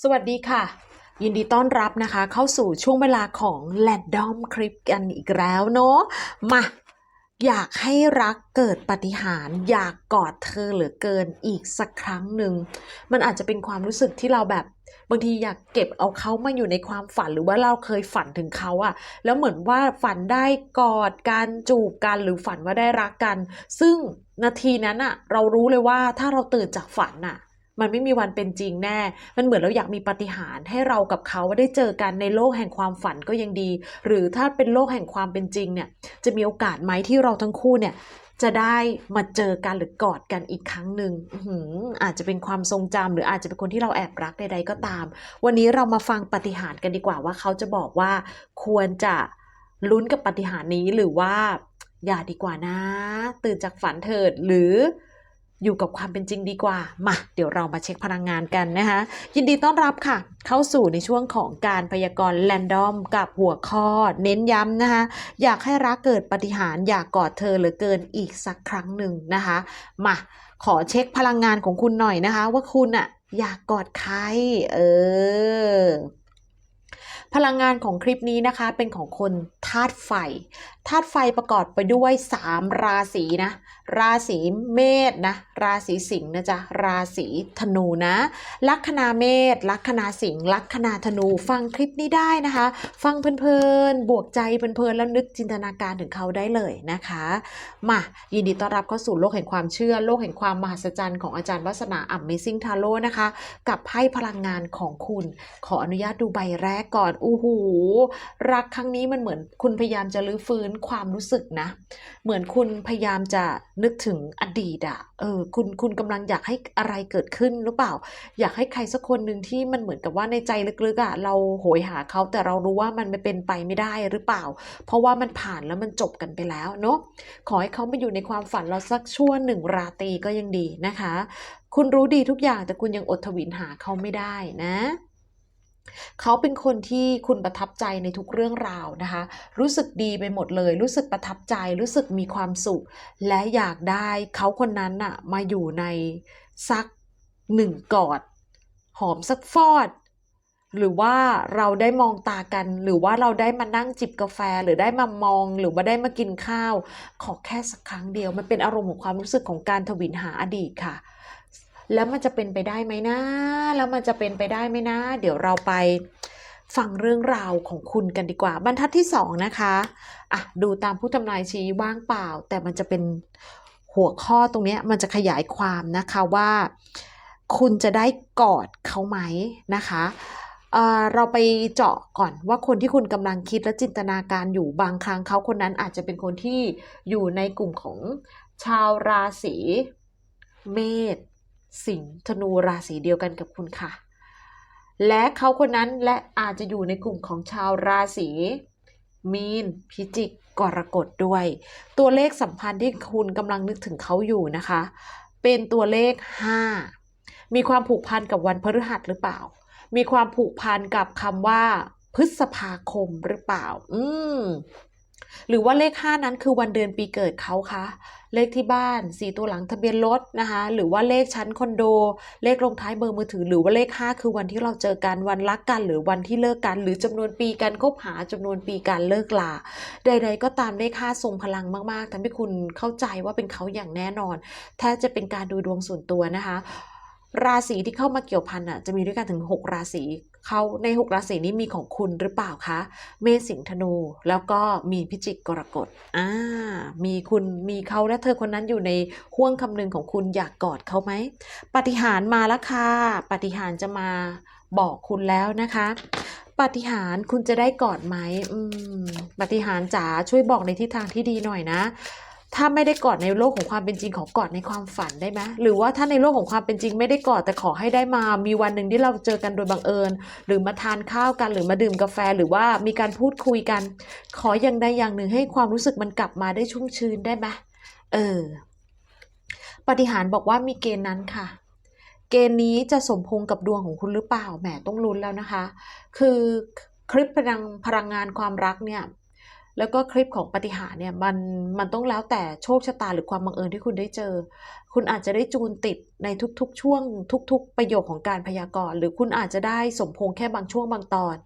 สวัสดีค่ะ ยินดีต้อนรับนะคะ เข้าสู่ช่วงเวลาของแ a นดอมคลิปกันอีกแล้วเนาะมาอยากให้รักเกิดปฏิหาร อยากกอดเธอเหลือเกินอีกสักครั้งหนึ่ง มันอาจจะเป็นความรู้สึกที่เราแบบบางทีอยากเก็บเอาเขามาอยู่ในความฝันหรือว่าเราเคยฝันถึงเขาอะแล้วเหมือนว่าฝันได้กอดกันจูบกันหรือฝันว่าได้รักกัน ซึ่งนาทีนั้นอะเรารู้เลยว่าถ้าเราตื่นจากฝันอะ มันไม่มีวันเป็นจริงแน่ มันเหมือนเราอยากมีปาฏิหาริย์ให้เรากับเขาได้เจอกันในโลกแห่งความฝันก็ยังดี หรือถ้าเป็นโลกแห่งความเป็นจริงเนี่ย จะมีโอกาสไหมที่เราทั้งคู่เนี่ยจะได้มาเจอกันหรือกอดกันอีกครั้งหนึ่งอาจจะเป็นความทรงจำหรืออาจจะเป็นคนที่เราแอบรักใดๆก็ตาม วันนี้เรามาฟังปาฏิหารย์กันดีกว่าว่าเขาจะบอกว่าควรจะลุ้นกับปาฏิหารย์นี้หรือว่าอย่าดีกว่านะ ตื่นจากฝันเถิดหรือ อยู่กับความเป็นจริงดีกว่า มาเดี๋ยวเรามาเช็คพลังงานกันนะคะ ยินดีต้อนรับค่ะ เข้าสู่ในช่วงของการพยากรณ์แรนดอมกับหัวข้อ เน้นย้ำนะคะ อยากให้รักเกิดปฏิหารอยากกอดเธอเหลือเกินอีกสักครั้งหนึ่งนะคะ มาขอเช็คพลังงานของคุณหน่อยนะคะ ว่าคุณอะอยากกอดใคร เออพลังงานของคลิปนี้นะคะเป็นของคนธาตุไฟธาตุไฟประกอบไปด้วย 3 ราศีนะราศีเมษนะ ราศีสิงห์นะจ๊ะ ราศีธนูนะ ลัคนาเมษ ลัคนาสิงห์ ลัคนาธนู ฟังคลิปนี้ได้นะคะ ฟังเพลินๆ บวกใจเพลินๆ แล้วนึกจินตนาการถึงเขาได้เลยนะคะ มายินดีต้อนรับเข้าสู่โลกแห่งความเชื่อ โลกแห่งความมหัศจรรย์ของอาจารย์วัฒนาอัมเมซิ่งทาโร่นะคะ กับไพ่พลังงานของคุณ ขออนุญาตดูใบแรกก่อนอู้หูรักครั้งนี้มันเหมือนคุณพยายามจะรื้อฟื้นความรู้สึกนะ เหมือนคุณพยายามจะนึกถึงอดีตอะเออคุณคุณกำลังอยากให้อะไรเกิดขึ้นหรือเปล่า อยากให้ใครสักคนหนึ่งที่มันเหมือนกับว่าในใจลึกๆอะเราโหยหาเขาแต่เรารู้ว่ามันไม่เป็นไปไม่ได้หรือเปล่า เพราะว่ามันผ่านแล้วมันจบกันไปแล้วเนาะขอให้เขามาอยู่ในความฝันเราสักชั่วหนึ่งราตรีก็ยังดีนะคะ คุณรู้ดีทุกอย่างแต่คุณยังอดทวินหาเขาไม่ได้นะ เขาเป็นคนที่คุณประทับใจในทุกเรื่องราวนะคะ รู้สึกดีไปหมดเลย รู้สึกประทับใจ รู้สึกมีความสุข และอยากได้เขาคนนั้นน่ะมาอยู่ในสักหนึ่งกอด หอมสักฟอด หรือว่าเราได้มองตากัน หรือว่าเราได้มานั่งจิบกาแฟ หรือได้มามอง หรือว่าได้มากินข้าว ขอแค่สักครั้งเดียว มันเป็นอารมณ์ของความรู้สึกของการทวินหาอดีตค่ะ แล้วมันจะเป็นไปได้ไหมนะ แล้วมันจะเป็นไปได้ไหมนะ เดี๋ยวเราไปฟังเรื่องราวของคุณกันดีกว่า บรรทัดที่สองนะคะอะดูตามผู้ทำนายชี้ว่างเปล่า แต่มันจะเป็นหัวข้อตรงนี้มันจะขยายความนะคะว่า คุณจะได้กอดเขาไหมนะคะเอ่อเราไปเจาะก่อนว่าคนที่คุณกำลังคิดและจินตนาการอยู่บางครั้งเขาคนนั้นอาจจะเป็นคนที่อยู่ในกลุ่มของชาวราศีเมษ สิงห์ธนูราศีเดียวกันกับคุณค่ะ และเขาคนนั้นและอาจจะอยู่ในกลุ่มของชาวราศีมีน พิจิก กรกฎด้วย ตัวเลขสัมพันธ์ที่คุณกำลังนึกถึงเขาอยู่นะคะ เป็นตัวเลข 5 มีความผูกพันกับวันพฤหัสหรือเปล่า มีความผูกพันกับคำว่าพฤษภาคมหรือเปล่า อืม หรือว่าเลข 5 นั้นคือวันเดือนปีเกิดเขาคะ เลขที่บ้าน4ตัวหลังทะเบียนรถนะคะ หรือว่าเลขชั้นคอนโด เลขลงท้ายเบอร์มือถือ หรือว่าเลข 5 คือวันที่เราเจอกันวันรักกัน หรือวันที่เลิกกัน หรือจำนวนปีการคบหาจำนวนปีการเลิกลา ใด ๆ ก็ตามเลข 5 ทรงพลังมากๆทำให้คุณเข้าใจว่าเป็นเขาอย่างแน่นอน แทบจะเป็นการดูดวงส่วนตัวนะคะ ราศีที่เข้ามาเกี่ยวพันอะจะมีด้วยกันถึง 6 ราศี เขาใน6ราศีนี้มีของคุณหรือเปล่าคะ เมษสิงธนู แล้วก็มีพิจิกกรกฎอ่ามีคุณมีเขาและเธอคนนั้นอยู่ในห่วงคำนึงของคุณอยากกอดเขาไหมปฏิหารมาแล้วค่ะปฏิหารจะมาบอกคุณแล้วนะคะปฏิหารคุณจะได้กอดไหมอืมปฏิหารจ๋าช่วยบอกในทิศทางที่ดีหน่อยนะ ถ้าไม่ได้กอดในโลกของความเป็นจริงขอกอดในความฝันได้ไหมหรือว่าถ้าในโลกของความเป็นจริงไม่ได้กอดแต่ขอให้ได้มา มีวันหนึ่งที่เราเจอกันโดยบังเอิญ หรือมาทานข้าวกันหรือมาดื่มกาแฟหรือว่ามีการพูดคุยกัน ขออย่างใดอย่างหนึ่งให้ความรู้สึกมันกลับมาได้ชุ่มชื้นได้ไหมเออ ปฏิหารบอกว่ามีเกณฑ์นั้นค่ะ เกณฑ์นี้จะสมพงกับดวงของคุณหรือเปล่าแหมต้องลุ้นแล้วนะคะ คือคลิปพลังพลังงานความรักเนี่ย แล้วก็คลิปของปฏิหาร์เนี่ยมันมันต้องแล้วแต่โชคชะตาหรือความบังเอิญที่คุณได้เจอ คุณอาจจะได้จูนติดในทุกๆ ช่วง ทุก ๆ ประโยคของการพยากรณ์ หรือคุณอาจจะได้สมพงแค่บางช่วงบางตอน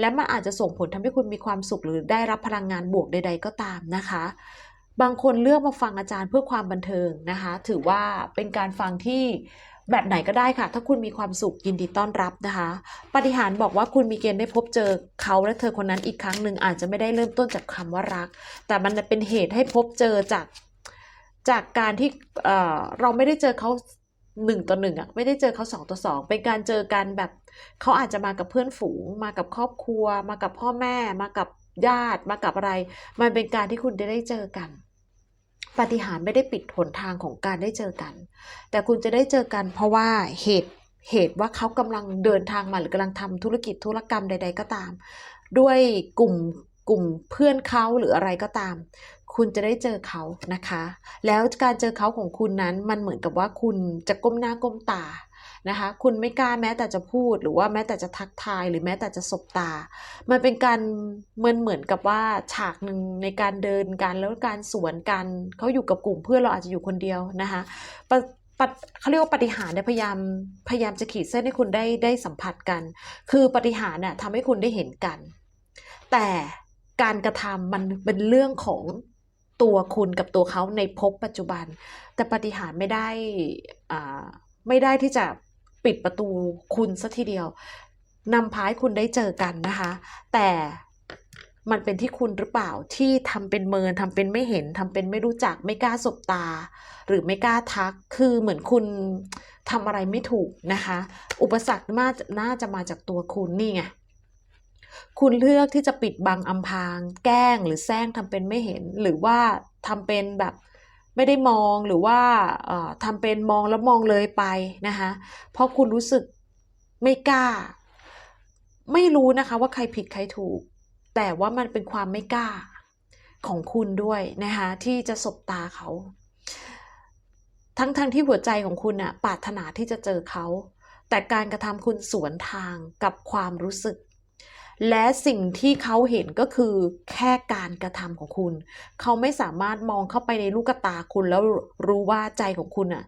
และมันอาจจะส่งผลทำให้คุณมีความสุขหรือได้รับพลังงานบวกใด ๆ ก็ตามนะคะ บางคนเลือกมาฟังอาจารย์เพื่อความบันเทิงนะคะ ถือว่าเป็นการฟังที่ แบบไหนก็ได้ค่ะ ถ้าคุณมีความสุขยินดีต้อนรับนะคะปาฏิหารย์บอกว่าคุณมีเกณฑ์ได้พบเจอเขาและเธอคนนั้นอีกครั้งหนึ่งอาจจะไม่ได้เริ่มต้นจากคำว่ารัก แต่มันเป็นเหตุให้พบเจอจากจากการที่เเราไม่ได้เจอเขาหนึ่งต่อหนึ่งอะไม่ได้เจอเขาสองต่อสองเป็นการเจอกันแบบเขาอาจจะมากับเพื่อนฝูง มากับครอบครัว มากับพ่อแม่ มากับญาติมากับอะไร มันเป็นการที่คุณได้ได้เจอกัน ปฏิหารไม่ได้ปิดหนทางของการได้เจอกัน แต่คุณจะได้เจอกันเพราะว่าเหตุเหตุว่าเขากำลังเดินทางมาหรือกำลังทำธุรกิจธุรกรรมใด ๆ ก็ตาม ด้วยกลุ่มกลุ่มเพื่อนเขาหรืออะไรก็ตาม คุณจะได้เจอเขานะคะ แล้วการเจอเขาของคุณนั้นมันเหมือนกับว่าคุณจะก้มหน้าก้มตา นะคะ คุณไม่กล้าแม้แต่จะพูดหรือว่าแม้แต่จะทักทาย หรือแม้แต่จะสบตา มันเป็นการเหมือนเหมือนกับว่าฉากหนึ่งในการเดินกันแล้วการสวนกันเขาอยู่กับกลุ่มเพื่อนเราอาจจะอยู่คนเดียวนะคะเขาเรียกว่าปฏิหารเนี่ยพยายามพยายามจะขีดเส้นให้คุณได้ได้สัมผัสกัน คือปฏิหารเนี่ยทำให้คุณได้เห็นกัน แต่การกระทำมันเป็นเรื่องของตัวคุณกับตัวเขาในภพปัจจุบัน แต่ปฏิหารไม่ได้อ่าไม่ได้ที่จะ ปิดประตูคุณสัทีเดียวนำพาให้คุณได้เจอกันนะคะ แต่มันเป็นที่คุณหรือเปล่าที่ทำเป็นเมินทำเป็นไม่เห็นทำเป็นไม่รู้จักไม่กล้าสบตา หรือไม่กล้าทัก คือเหมือนคุณทำอะไรไม่ถูกนะคะ อุปสรรคน่าจะน่าจะมาจากตัวคุณนี่ไงคุณเลือกที่จะปิดบังอำพราง แกล้งหรือแซงทำเป็นไม่เห็น หรือว่าทำเป็นแบบ ไม่ได้มองหรือว่าทำเป็นมองแล้วมองเลยไปนะคะเพราะคุณรู้สึกไม่กล้า ไม่รู้นะคะว่าใครผิดใครถูก แต่ว่ามันเป็นความไม่กล้าของคุณด้วยนะคะที่จะสบตาเขา ทั้งๆทที่หัวใจของคุณอะปรารถนาที่จะเจอเขา แต่การกระทำคุณสวนทางกับความรู้สึก และสิ่งที่เขาเห็นก็คือแค่การกระทำของคุณ เขาไม่สามารถมองเข้าไปในลูกตาคุณแล้วรู้ว่าใจของคุณอะ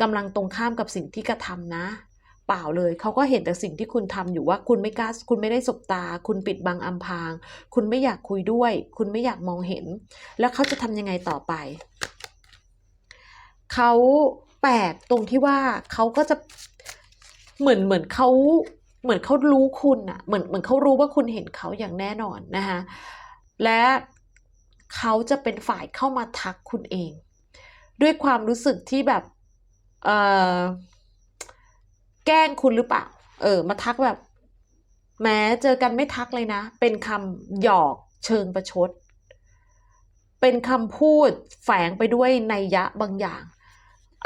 กำลังตรงข้ามกับสิ่งที่กระทำนะ เปล่าเลย เขาก็เห็นแต่สิ่งที่คุณทำอยู่ว่าคุณไม่กล้าคุณไม่ได้สบตา คุณปิดบังอำพราง คุณไม่อยากคุยด้วย คุณไม่อยากมองเห็น แล้วเขาจะทำยังไงต่อไป เขาแปลกตรงที่ว่าเขาก็จะเหมือนเหมือนเขา เหมือนเขารู้คุณอะเหมือนเหมือนเขารู้ว่าคุณเห็นเขาอย่างแน่นอนนะคะและเขาจะเป็นฝ่ายเข้ามาทักคุณเอง ด้วยความรู้สึกที่แบบเออแกล้งคุณหรือเปล่า เออ มาทักแบบ แม้เจอกันไม่ทักเลยนะ เป็นคำหยอกเชิงประชด เป็นคำพูดแฝงไปด้วยนัยยะบางอย่าง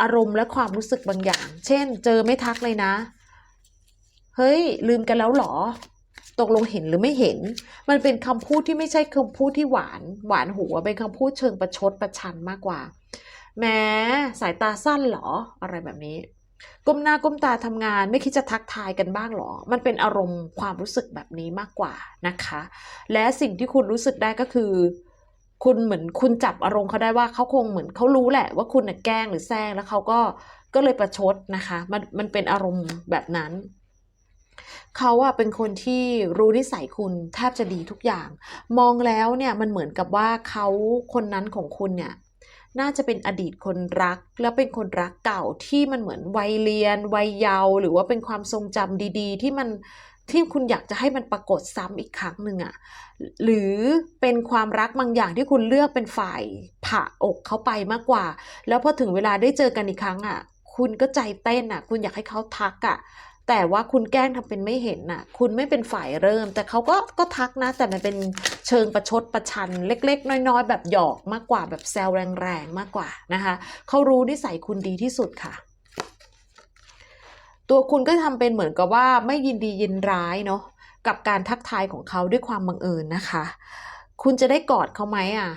อารมณ์และความรู้สึกบางอย่าง เช่น เจอไม่ทักเลยนะ ฮ้ย ลืมกันแล้วเหรอ ตกลงเห็นหรือไม่เห็น มันเป็นคำพูดที่ไม่ใช่คำพูดที่หวาน หวานหัวเป็นคำพูดเชิงประชดประชันมากกว่า แม้สายตาสั้นเหรอ อะไรแบบนี้ ก้มหน้าก้มตาทำงานไม่คิดจะทักทายกันบ้างเหรอ มันเป็นอารมณ์ความรู้สึกแบบนี้มากกว่านะคะ และสิ่งที่คุณรู้สึกได้ก็คือ คุณเหมือนคุณจับอารมณ์เขาได้ว่าเขาคงเหมือนเขารู้แหละ ว่าคุณน่ะแกล้งหรือแซงแล้วเขาก็ก็เลยประชดนะคะ มันมันเป็นอารมณ์แบบนั้น เขาอะเป็นคนที่รู้นิสัยคุณแทบจะดีทุกอย่าง มองแล้วเนี่ยมันเหมือนกับว่าเขาคนนั้นของคุณเนี่ยน่าจะเป็นอดีตคนรัก แล้วเป็นคนรักเก่าที่มันเหมือนวัยเรียน วัยเยาว์หรือว่าเป็นความทรงจำดี ๆ ที่มันที่คุณอยากจะให้มันปรากฏซ้ำอีกครั้งหนึ่งอะหรือเป็นความรักบางอย่างที่คุณเลือกเป็นฝ่ายผ่าอกเขาไปมากกว่า แล้วพอถึงเวลาได้เจอกันอีกครั้งอะคุณก็ใจเต้นอะคุณอยากให้เขาทักอะ แต่ว่าคุณแกล้งทำเป็นไม่เห็นน่ะ คุณไม่เป็นฝ่ายเริ่ม แต่เขาก็ก็ทักนะ แต่มันเป็นเชิงประชดประชันเล็ก ๆ น้อย ๆ แบบหยอกมากกว่าแบบแซวแรงๆมากกว่านะคะเขารู้นิสัยคุณดีที่สุดค่ะ ตัวคุณก็ทำเป็นเหมือนกับว่าไม่ยินดียินร้ายเนาะกับการทักทายของเขาด้วยความบังเอิญนะคะ คุณจะได้กอดเขาไหมอะ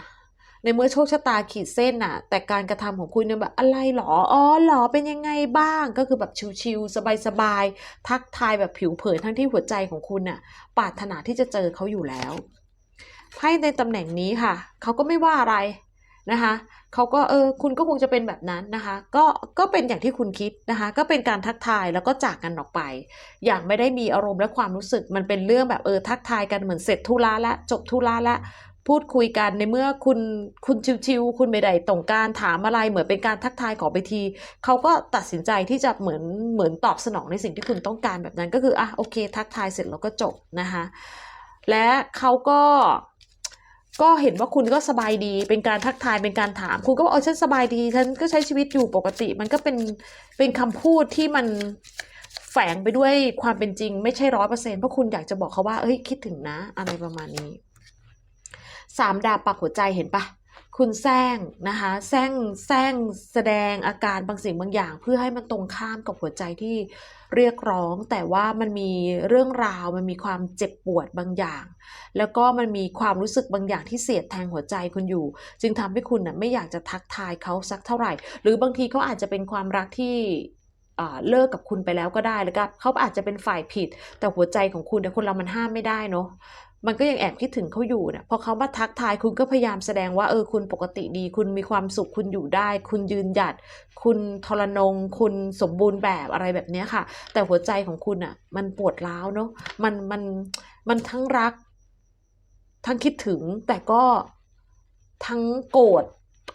ในเมื่อโชคชะตาขีดเส้นน่ะ แต่การกระทำของคุณเนี่ยแบบอะไรหรอ อ๋อหรอเป็นยังไงบ้าง ก็คือแบบชิวๆสบายๆ ทักทายแบบผิวเผินทั้งที่หัวใจของคุณน่ะ ปรารถนาที่จะเจอเขาอยู่แล้วไพ่ในตำแหน่งนี้ค่ะ เขาก็ไม่ว่าอะไรนะคะเขาก็เออคุณก็คงจะเป็นแบบนั้นนะคะก็ก็เป็นอย่างที่คุณคิดนะคะก็เป็นการทักทายแล้วก็จากกันออกไป อย่างไม่ได้มีอารมณ์และความรู้สึกมันเป็นเรื่องแบบเออทักทายกันเหมือนเสร็จธุระและจบธุระและ พูดคุยกันในเมื่อคุณคุณชิวๆคุณไม่ได้ต้องการถามอะไรเหมือนเป็นการทักทายขอไปที เขาก็ตัดสินใจที่จะเหมือนเหมือนตอบสนองในสิ่งที่คุณต้องการแบบนั้นก็คืออะโอเค ทักทายเสร็จแล้วก็จบนะคะและเขาก็ก็เห็นว่าคุณก็สบายดี เป็นการทักทายเป็นการถาม คุณก็บอกเออฉันสบายดี ฉันก็ใช้ชีวิตอยู่ปกติ มันก็เป็นเป็นคำพูดที่มันแฝงไปด้วยความเป็นจริง ไม่ใช่ร้อยเปอร์เซ็นต์เพราะคุณอยากจะบอกเขาว่าเอ้ยคิดถึงนะ อะไรประมาณนี้ สามดาบปักหัวใจเห็นปะคุณแซงนะคะแซงแซงแสดงอาการบางสิ่งบางอย่าง เพื่อให้มันตรงข้ามกับหัวใจที่เรียกร้อง แต่ว่ามันมีเรื่องราวมันมีความเจ็บปวดบางอย่าง แล้วก็มันมีความรู้สึกบางอย่างที่เสียดแทงหัวใจคุณอยู่ จึงทำให้คุณน่ะไม่อยากจะทักทายเขาสักเท่าไหร่ หรือบางทีเขาอาจจะเป็นความรักที่อ่าเลิกกับคุณไปแล้วก็ได้แล้วก็เขาอาจจะเป็นฝ่ายผิด แต่หัวใจของคุณเนี่คนเรามันห้ามไม่ได้เนาะ มันก็ยังแอบคิดถึงเขาอยู่เนี่ยพอเขามาทักทายคุณก็พยายามแสดงว่าเออคุณปกติดี คุณมีความสุขคุณอยู่ได้ คุณยืนหยัด คุณทรนง คุณสมบูรณ์แบบอะไรแบบนี้ค่ะ แต่หัวใจของคุณอะ มันปวดร้าวเนาะมันมันมันทั้งรัก ทั้งคิดถึงแต่ก็ทั้งโกรธ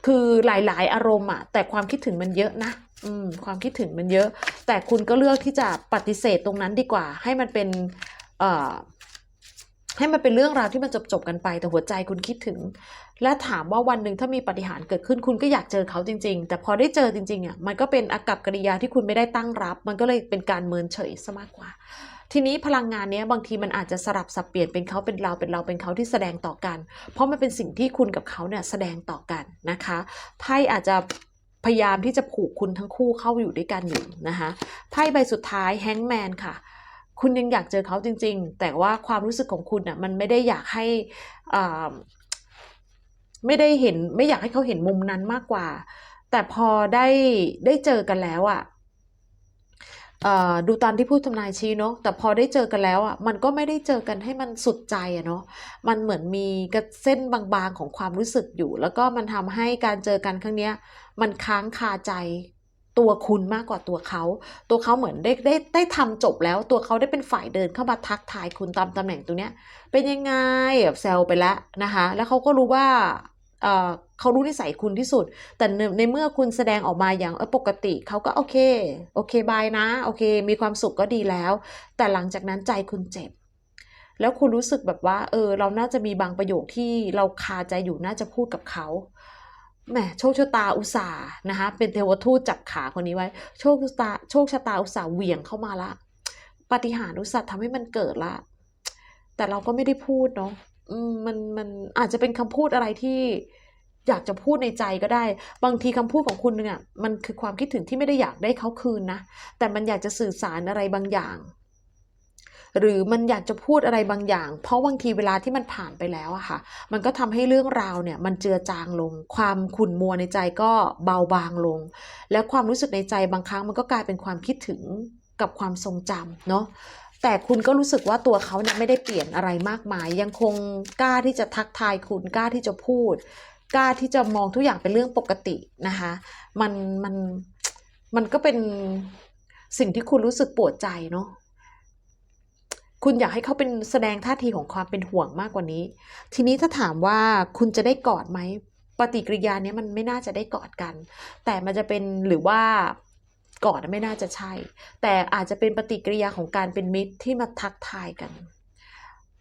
คือหลาย ๆ อารมณ์อะแต่ความคิดถึงมันเยอะนะอืมความคิดถึงมันเยอะ แต่คุณก็เลือกที่จะปฏิเสธตรงนั้นดีกว่า ให้มันเป็น เอ่อ ให้มันเป็นเรื่องราวที่มันจบจบๆกันไปแต่หัวใจคุณคิดถึง และถามว่าวันหนึ่งถ้ามีปาฏิหารย์เกิดขึ้นคุณก็อยากเจอเขาจริง ๆ แต่พอได้เจอจริงๆอะมันก็เป็นอากับกิริยาที่คุณไม่ได้ตั้งรับ มันก็เลยเป็นการเมินเฉยซะมากกว่า ทีนี้พลังงานนี้บางทีมันอาจจะสลับสับเปลี่ยนเป็นเขาเป็นเราเป็นเราเป็นเขาที่แสดงต่อกัน เพราะมันเป็นสิ่งที่คุณกับเขาเนี่ยแสดงต่อกันนะคะไพ่อาจจะพยายามที่จะผูกคุณทั้งคู่เข้าอยู่ด้วยกันอยู่นะคะไพ่ใบสุดท้ายแฮงแมนค่ะ คุณยังอยากเจอเขาจริง ๆ แต่ว่าความรู้สึกของคุณอะมันไม่ได้อยากให้อ่าไม่ได้เห็นไม่อยากให้เขาเห็นมุมนั้นมากกว่า แต่พอได้ได้เจอกันแล้วอะอ่อดูตามที่พูดทำนายชี้เนาะแต่พอได้เจอกันแล้วอะมันก็ไม่ได้เจอกันให้มันสุดใจอะเนาะมันเหมือนมีกระเส้นบางๆของความรู้สึกอยู่ แล้วก็มันทำให้การเจอกันครั้งเนี้ย มันค้างคาใจ ตัวคุณมากกว่าตัวเขา ตัวเขาเหมือนได้ได้ได้ทำจบแล้ว ตัวเขาได้เป็นฝ่ายเดินเข้ามาทักทายคุณตามตำแหน่งตรงเนี้ย เป็นยังไงแบบแซวไปแล้วนะคะ แล้วเขาก็รู้ว่าเออเขารู้นิสัยคุณที่สุด แต่ในเมื่อคุณแสดงออกมาอย่างปกติเขาก็โอเค โอเคบายนะ โอเค มีความสุขก็ดีแล้ว แต่หลังจากนั้นใจคุณเจ็บ แล้วคุณรู้สึกแบบว่า เออ เราน่าจะมีบางประโยคที่เราคาใจอยู่น่าจะพูดกับเขา แหมโชคชะตาอุตส่าห์นะคะเป็นเทวทูตจับขาคนนี้ไว้ โชคชะตาโชคชะตาอุตส่าห์เหวี่ยงเข้ามาละปฏิหารอุตสาห์ทำให้มันเกิดละ แต่เราก็ไม่ได้พูดเนาะมันมันอาจจะเป็นคำพูดอะไรที่อยากจะพูดในใจก็ได้ บางทีคำพูดของคุณเนี่ยมันคือความคิดถึงที่ไม่ได้อยากได้เขาคืนนะ แต่มันอยากจะสื่อสารอะไรบางอย่าง หรือมันอยากจะพูดอะไรบางอย่าง เพราะบางทีเวลาที่มันผ่านไปแล้วอะค่ะ มันก็ทำให้เรื่องราวเนี่ยมันเจือจางลง ความขุ่นมัวในใจก็เบาบางลง แล้วความรู้สึกในใจบางครั้งมันก็กลายเป็นความคิดถึงกับความทรงจำเนาะแต่คุณก็รู้สึกว่าตัวเขาเนี่ยไม่ได้เปลี่ยนอะไรมากมาย ยังคงกล้าที่จะทักทายคุณกล้าที่จะพูด กล้าที่จะมองทุกอย่างเป็นเรื่องปกตินะคะมันมันมันก็เป็นสิ่งที่คุณรู้สึกปวดใจเนาะ คุณอยากให้เขาเป็นแสดงท่าทีของความเป็นห่วงมากกว่านี้ ทีนี้ถ้าถามว่าคุณจะได้กอดไหมปฏิกิริยาเนี้ยมันไม่น่าจะได้กอดกัน แต่มันจะเป็นหรือว่ากอดไม่น่าจะใช่ แต่อาจจะเป็นปฏิกิริยาของการเป็นมิตรที่มาทักทายกัน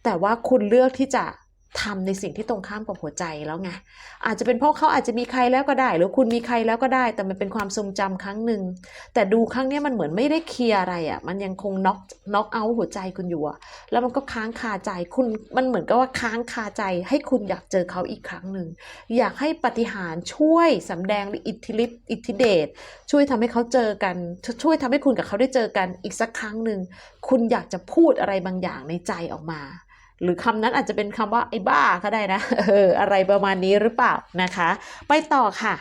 แต่ว่าคุณเลือกที่จะ ทำในสิ่งที่ตรงข้ามกับหัวใจแล้วไงอาจจะเป็นเพราะเขาอาจจะมีใครแล้วก็ได้ หรือคุณมีใครแล้วก็ได้ แต่มันเป็นความทรงจำครั้งหนึ่งแต่ดูครั้งนี้มันเหมือนไม่ได้เคลียร์อะไรอะ่ะมันยังคงน็อกน็อกเอาหัวใจคุณอยู่อะแล้วมันก็ค้างคาใจคุณมันเหมือนกับว่าค้างคาใจ ให้คุณอยากเจอเขาอีกครั้งหนึ่งอยากให้ปาฏิหารย์ช่วยสำแดงอิทธิฤทธิ์อิทธิเดชช่วยทำให้เขาเจอกัน ช่วยทำให้คุณกับเขาได้เจอกันอีกสักครั้งหนึ่งคุณอยากจะพูดอะไรบางอย่างในใจออกมา หรือคำนั้นอาจจะเป็นคำว่าไอ้บ้าก็ได้นะเอออะไรประมาณนี้หรือเปล่านะคะ ไปต่อค่ะ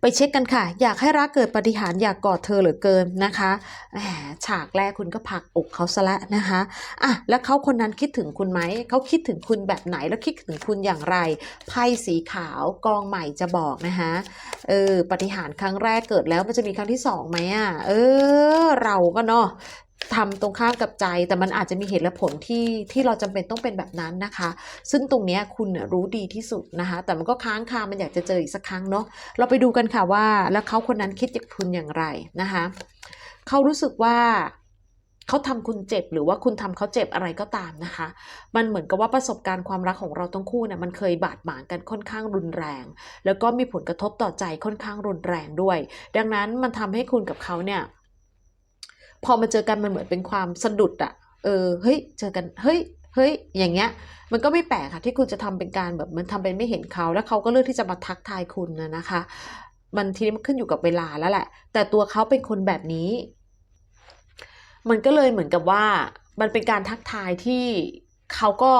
ไปเช็คกันค่ะ อยากให้รักเกิดปฏิหารอยากกอดเธอเหลือเกินนะคะแหมฉากแรกคุณก็ผักอกเขาซะละนะคะอะแล้วเขาคนนั้นคิดถึงคุณไหมเขาคิดถึงคุณแบบไหนแล้วคิดถึงคุณอย่างไรไพ่สีขาวกองใหม่จะบอกนะคะเออปฏิหารครั้งแรกเกิดแล้วมันจะมีครั้งที่สองไหมอะเออ เราก็เนาะ ทำตรงข้ามกับใจ แต่มันอาจจะมีเหตุและผลที่ที่เราจำเป็นต้องเป็นแบบนั้นนะคะ ซึ่งตรงนี้คุณรู้ดีที่สุดนะคะ แต่มันก็ค้างคามันอยากจะเจออีกสักครั้งเนาะเราไปดูกันค่ะว่า แล้วเขาคนนั้นคิดจากคุณอย่างไรนะคะเขารู้สึกว่าเขาทำคุณเจ็บหรือว่าคุณทำเขาเจ็บอะไรก็ตามนะคะ มันเหมือนกับว่าประสบการณ์ความรักของเราทั้งคู่เนี่ยมันเคยบาดหมางกันค่อนข้างรุนแรง แล้วก็มีผลกระทบต่อใจค่อนข้างรุนแรงด้วย ดังนั้นมันทำให้คุณกับเขาเนี่ย พอมาเจอกันมันเหมือนเป็นความสะดุดอะเออเฮ้ยเจอกันเฮ้ยเฮ้ยอย่างเงี้ย มันก็ไม่แปลกค่ะที่คุณจะทำเป็นการแบบมันทำเป็นไม่เห็นเขาแล้วเขาก็เลือกที่จะมาทักทายคุณนะนะคะ มันทีนี้มันขึ้นอยู่กับเวลาแล้วแหละ แต่ตัวเขาเป็นคนแบบนี้ มันก็เลยเหมือนกับว่ามันเป็นการทักทายที่เขาก็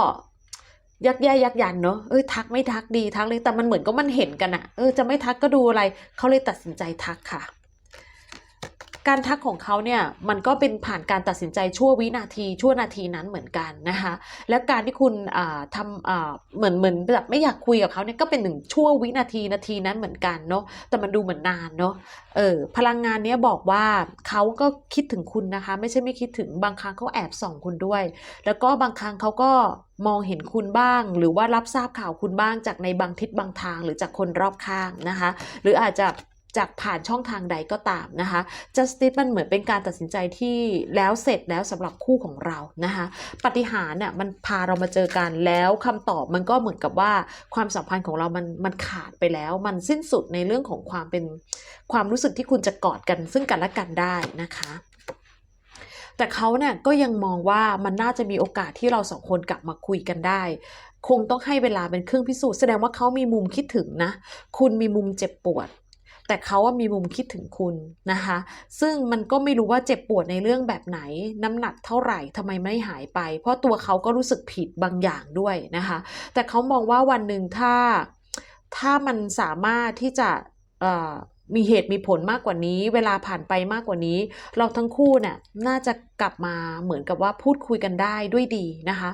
ยักแย่ยักยันเนาะเอ้ยทักไม่ทักดีทักเลยแต่มันเหมือนก็มันเห็นกันอะเออจะไม่ทักก็ดูอะไรเขาเลยตัดสินใจทักค่ะ การทักของเขาเนี่ยมันก็เป็นผ่านการตัดสินใจชั่ววินาที ชั่วนาทีนั้นเหมือนกันนะคะแล้วการที่คุณทำเหมือนเหมือนแบบไม่อยากคุยกับเขาเนี่ยก็เป็นหนึ่งชั่ววินาทีนาทีนั้นเหมือนกันเนาะแต่มันดูเหมือนนานเนาะเออพลังงานเนี้ยบอกว่าเขาก็คิดถึงคุณนะคะ ไม่ใช่ไม่คิดถึงบางครั้งเขาแอบส่องคุณด้วย แล้วก็บางครั้งเขาก็มองเห็นคุณบ้าง หรือว่ารับทราบข่าวคุณบ้างจากในบางทิศบางทางหรือจากคนรอบข้างนะคะ หรืออาจจะ จากผ่านช่องทางใดก็ตามนะคะ justice มันเหมือนเป็นการตัดสินใจที่แล้วเสร็จแล้วสำหรับคู่ของเรานะคะปฏิหารย์น่ะมันพาเรามาเจอกันแล้วคำตอบมันก็เหมือนกับว่าความสัมพันธ์ของเรามันมันขาดไปแล้ว มันสิ้นสุดในเรื่องของความเป็นความรู้สึกที่คุณจะกอดกัน ซึ่งกันและกันได้นะคะแต่เขาเนี่ยก็ยังมองว่ามันน่าจะมีโอกาสที่เราสองคนกลับมาคุยกันได้ คงต้องให้เวลาเป็นเครื่องพิสูจน์แสดงว่าเขามีมุมคิดถึงนะ คุณมีมุมเจ็บปวด แต่เขาว่ามีมุมคิดถึงคุณนะคะ ซึ่งมันก็ไม่รู้ว่าเจ็บปวดในเรื่องแบบไหน น้ำหนักเท่าไหร่ทำไมไม่หายไป เพราะตัวเขาก็รู้สึกผิดบางอย่างด้วยนะคะ แต่เขามองว่าวันหนึ่งถ้าถ้ามันสามารถที่จะมีเหตุมีผลมากกว่านี้ เวลาผ่านไปมากกว่านี้ เราทั้งคู่เนี่ยน่าจะกลับมาเหมือนกับว่าพูดคุยกันได้ด้วยดีนะคะ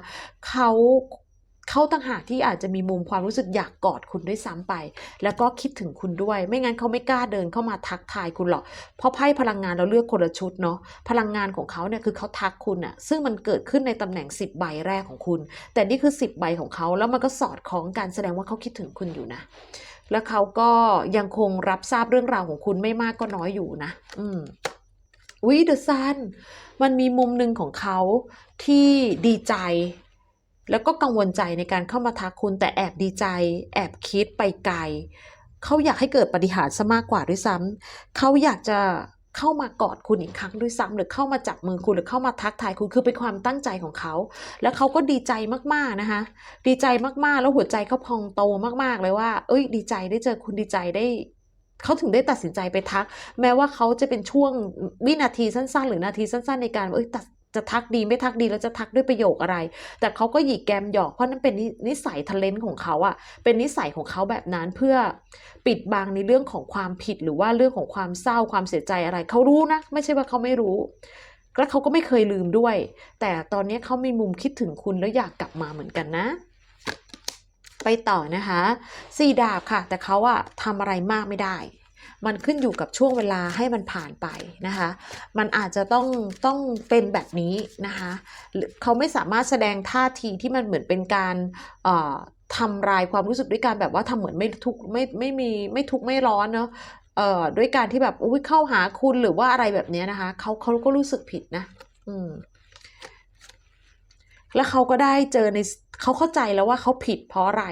เขา เขาต่างหากที่อาจจะมีมุมความรู้สึกอยากกอดคุณด้วยซ้ำไป แล้วก็คิดถึงคุณด้วย ไม่งั้นเขาไม่กล้าเดินเข้ามาทักทายคุณหรอก เพราะไพ่พลังงานเราเลือกคนละชุดเนาะ พลังงานของเขาเนี่ยคือเขาทักคุณอะซึ่งมันเกิดขึ้นในตำแหน่ง 10 ใบแรกของคุณ แต่นี่คือ 10 ใบของเขา แล้วมันก็สอดคล้องกันแสดงว่าเขาคิดถึงคุณอยู่นะ แล้วเขาก็ยังคงรับทราบเรื่องราวของคุณไม่มากก็น้อยอยู่นะ อืมวิเดอะซันมันมีมุมหนึ่งของเขาที่ดีใจ แล้วก็กังวลใจในการเข้ามาทักคุณแต่แอบดีใจ แอบคิดไปไกลเขาอยากให้เกิดปาฏิหารย์ซะมากกว่าด้วยซ้ำเขาอยากจะเข้ามากอดคุณอีกครั้งด้วยซ้ำหรือเข้ามาจับมือคุณหรือเข้ามาทักทายคุณคือเป็นความตั้งใจของเขา แล้วเขาก็ดีใจมากๆนะคะดีใจมากๆ แล้วหัวใจเขาพองโตมากๆเลยว่า เอ้ย ดีใจได้เจอคุณดีใจได้เขาถึงได้ตัดสินใจไปทัก แม้ว่าเขาจะเป็นช่วงวินาทีสั้น ๆ หรือนาทีสั้น ๆ ในการว่าเอ้ยตัด จะทักดีไม่ทักดีแล้วจะทักด้วยประโยคอะไร แต่เขาก็หยิกแกมหยอกเพราะนั่นเป็นนิสัยทะเลนของเขาอะเป็นนิสัยของเขาแบบนั้นเพื่อปิดบังในเรื่องของความผิดหรือว่าเรื่องของความเศร้าความเสียใจอะไร เขารู้นะ ไม่ใช่ว่าเขาไม่รู้แล้วเขาก็ไม่เคยลืมด้วย แต่ตอนนี้เขามีมุมคิดถึงคุณแล้วอยากกลับมาเหมือนกันนะ ไปต่อนะคะสี่ดาบค่ะ แต่เขาอะทำอะไรมากไม่ได้ มันขึ้นอยู่กับช่วงเวลาให้มันผ่านไปนะคะ มันอาจจะต้องต้องเป็นแบบนี้นะคะเขาไม่สามารถแสดงท่าทีที่มันเหมือนเป็นการทำลายความรู้สึกด้วยการแบบว่าทำเหมือนไม่ทุกไม่ไม่มีไม่ทุกไม่ร้อนเนาะเอ่อด้วยการที่แบบอุ้ยเข้าหาคุณหรือว่าอะไรแบบนี้นะคะเขาเขาก็รู้สึกผิดนะ อืม แล้วเขาก็ได้เจอใน เขาเข้าใจแล้วว่าเขาผิดเพราะอะไร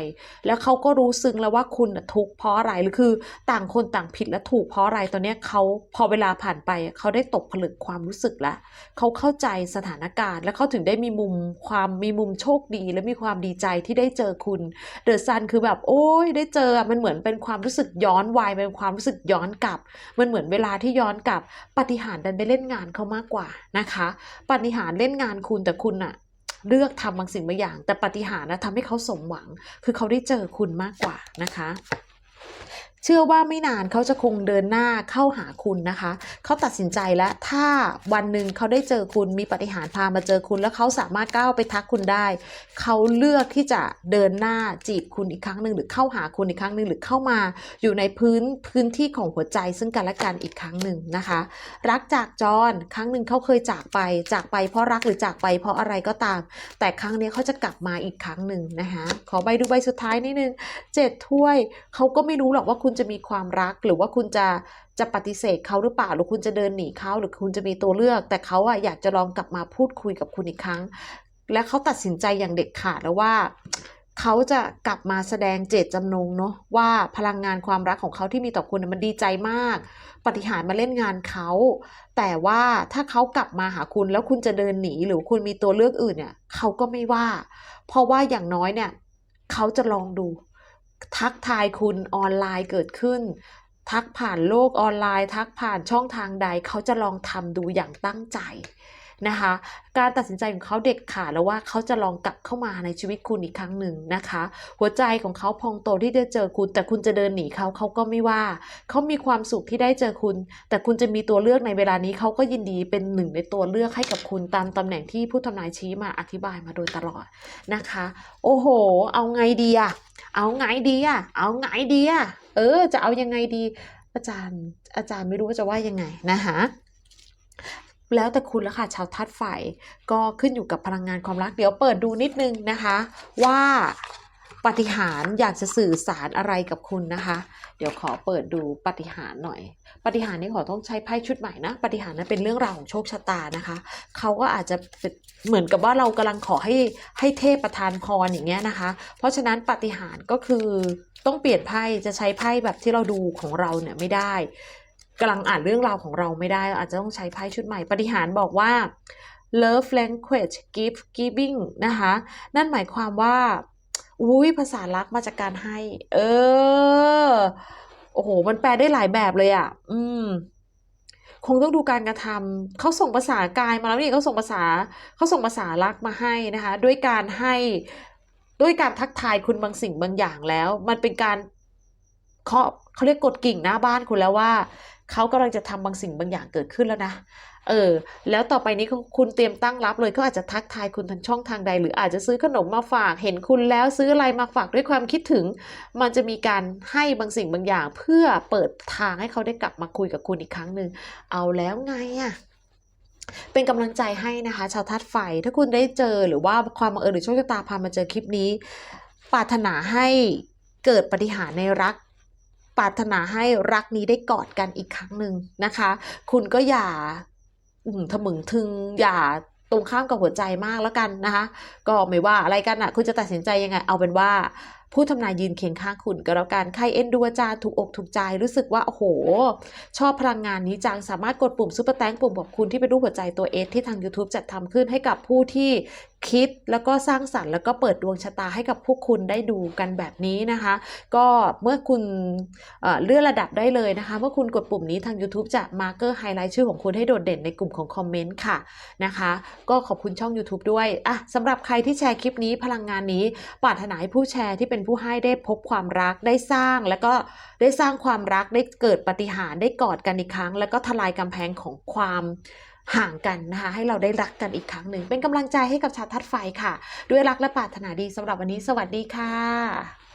แล้วเขาก็รู้ซึ้งแล้วว่าคุณทุกข์เพราะอะไรหรือคือต่างคนต่างผิดและถูกเพราะอะไรตอนนี้เขาพอเวลาผ่านไปเขาได้ตกผลึกความรู้สึกแล้วเขาเข้าใจสถานการณ์ แล้วเขาถึงได้มีมุมความมีมุมโชคดี และมีความดีใจที่ได้เจอคุณเดอะซันคือแบบโอ้ยได้เจอมันเหมือนเป็นความรู้สึกย้อนวัยเป็นความรู้สึกย้อนกลับ มันเหมือนเวลาที่ย้อนกลับปฏิหารดันไปเล่นงานเขามากกว่านะคะ ปฏิหารเล่นงานคุณแต่คุณอะ เลือกทำบางสิ่งบางอย่าง แต่ปฏิหารนะทำให้เขาสมหวัง คือเขาได้เจอคุณมากกว่านะคะ เชื่อว่าไม่นานเขาจะคงเดินหน้าเข้าหาคุณนะคะ เขาตัดสินใจแล้วถ้าวันหนึ่งเขาได้เจอคุณมีปฏิหารพามาเจอคุณ แล้วเขาสามารถก้าวไปทักคุณได้ เขาเลือกที่จะเดินหน้าจีบคุณอีกครั้งหนึ่งหรือเข้าหาคุณอีกครั้งหนึ่งหรือเข้ามาอยู่ในพื้นพื้นที่ของหัวใจซึ่งกันและกันอีกครั้งหนึ่งนะคะ รักจากจรครั้งหนึ่งเขาเคยจากไปจากไปเพราะรักหรือจากไปเพราะอะไรก็ตาม แต่ครั้งนี้เขาจะกลับมาอีกครั้งหนึ่งนะคะขอใบดูใบสุดท้ายนิดนึงเจ็ดถ้วยเขาก็ไม่รู้หรอกว่าคุณจะมีความรักหรือว่าคุณจะจะปฏิเสธเขาหรือเปล่า หรือคุณจะเดินหนีเขาหรือคุณจะมีตัวเลือก แต่เขาอะอยากจะลองกลับมาพูดคุยกับคุณอีกครั้ง และเขาตัดสินใจอย่างเด็ดขาดแล้วว่าเขาจะกลับมาแสดงเจตจำนงเนาะว่าพลังงานความรักของเขาที่มีต่อคุณมันดีใจมาก ปฏิหารมาเล่นงานเขา แต่ว่าถ้าเขากลับมาหาคุณแล้วคุณจะเดินหนีหรือคุณมีตัวเลือกอื่นเนี่ยเขาก็ไม่ว่า เพราะว่าอย่างน้อยเนี่ยเขาจะลองดู ทักทายคุณออนไลน์เกิดขึ้น ทักผ่านโลกออนไลน์ ทักผ่านช่องทางใด เขาจะลองทำดูอย่างตั้งใจ นะคะ การตัดสินใจของเขาเด็ดขาดแล้วว่าเขาจะลองกลับเข้ามาในชีวิตคุณอีกครั้งหนึ่งนะคะ หัวใจของเขาพองโตที่ได้เจอคุณ แต่คุณจะเดินหนีเขาเขาก็ไม่ว่า เขามีความสุขที่ได้เจอคุณ แต่คุณจะมีตัวเลือกในเวลานี้เขาก็ยินดีเป็นหนึ่งในตัวเลือกให้กับคุณตามตำแหน่งที่ผู้ทำนายชี้มาอธิบายมาโดยตลอดนะคะ โอ้โห เอาไงดีอะเอาไงดีอะเอาไงดีอะเออ จะเอายังไงดี อาจารย์อาจารย์ไม่รู้ว่าจะว่ายังไงนะคะ แล้วแต่คุณล้วค่ะชาวธาตุไฟก็ขึ้นอยู่กับพลังงานความรักเดี๋ยวเปิดดูนิดนึงนะคะ ว่าปฏิหารอยากจะสื่อสารอะไรกับคุณนะคะ เดี๋ยวขอเปิดดูปฏิหารหน่อย ปฏิหารนี่ขอต้องใช้ไพ่ชุดใหม่นะ ปฏิหารนั้นเป็นเรื่องราวของโชคชะตานะคะ เขาก็อาจจะเหมือนกับว่าเรากำลังขอให้ให้เทพประทานพรอย่างเงี้ยนะคะ เพราะฉะนั้นปฏิหารก็คือต้องเปลี่ยนไพ่จะใช้ไพ่แบบที่เราดูของเราเนี่ยไม่ได้ กำลังอ่านเรื่องราวของเราไม่ได้ อาจจะต้องใช้ไพ่ชุดใหม่ ปฏิหารบอกว่า love language gift giving นะคะ นั่นหมายความว่า อุ้ยภาษารักมาจากการให้ เออ โอ้โห มันแปลได้หลายแบบเลยอะ อืม คงต้องดูการกระทำเขาส่งภาษากายมาแล้วนี่เขาส่งภาษาเขาส่งภาษารักมาให้นะคะ ด้วยการให้ ด้วยการทักทายคุณบางสิ่งบางอย่างแล้ว มันเป็นการ เขาเขาเรียกกดกิ่งหน้าบ้านคุณแล้วว่าเขากำลังจะทำบางสิ่งบางอย่างเกิดขึ้นแล้วนะ เออ แล้วต่อไปนี้คุณเตรียมตั้งรับเลยเขาอาจจะทักทายคุณทางช่องทางใด หรืออาจจะซื้อขนมมาฝาก เห็นคุณแล้วซื้ออะไรมาฝากด้วยความคิดถึง มันจะมีการให้บางสิ่งบางอย่าง เพื่อเปิดทางให้เขาได้กลับมาคุยกับคุณอีกครั้งหนึ่ง เอาแล้วไงอะเป็นกำลังใจให้นะคะ ชาวธาตุไฟ ถ้าคุณได้เจอหรือว่าความบังเอิญหรือโชคชะตาพามาเจอคลิปนี้ ปรารถนาให้เกิดปฏิหารในรัก ปรารถนาให้รักนี้ได้กอดกันอีกครั้งหนึ่งนะคะ คุณก็อย่าอืมทะมึงทึงอย่าตรงข้ามกับหัวใจมากแล้วกันนะคะ ก็ไม่ว่าอะไรกันอะ คุณจะตัดสินใจยังไง เอาเป็นว่าผู้ทำนายยืนเคียงข้างคุณก็แล้วกันใครเอ็นดูอาจารย์ถูกอกถูกใจรู้สึกว่า โอ้โห ชอบพลังงานนี้จัง สามารถกดปุ่มซุปเปอร์แตงปุ่มบอกคุณที่เป็นรูปหัวใจตัวเอสที่ทาง YouTube จัดทำขึ้นให้กับผู้ที่ คิดแล้วก็สร้างสรรค์แล้วก็เปิดดวงชะตาให้กับพวกคุณได้ดูกันแบบนี้นะคะ ก็เมื่อคุณเเลื่อนระดับได้เลยนะคะ เมื่อคุณกดปุ่มนี้ทาง YouTube จะมาร์เกอร์ไฮไลท์ชื่อของคุณให้โดดเด่นในกลุ่มของคอมเมนต์ค่ะนะคะ ก็ขอบคุณช่อง YouTube ด้วยอะสำหรับใครที่แชร์คลิปนี้พลังงานนี้ปรารถนาให้ผู้แชร์ที่เป็นผู้ให้ได้พบความรักได้สร้าง แล้วก็ได้สร้างความรักได้เกิดปฏิหารได้กอดกันอีกครั้ง แล้วก็ทลายกำแพงของความ ห่างกันนะคะให้เราได้รักกันอีกครั้งหนึ่ง เป็นกำลังใจให้กับชาวทัดไฟค่ะ ด้วยรักและปรารถนาดีสำหรับวันนี้ สวัสดีค่ะ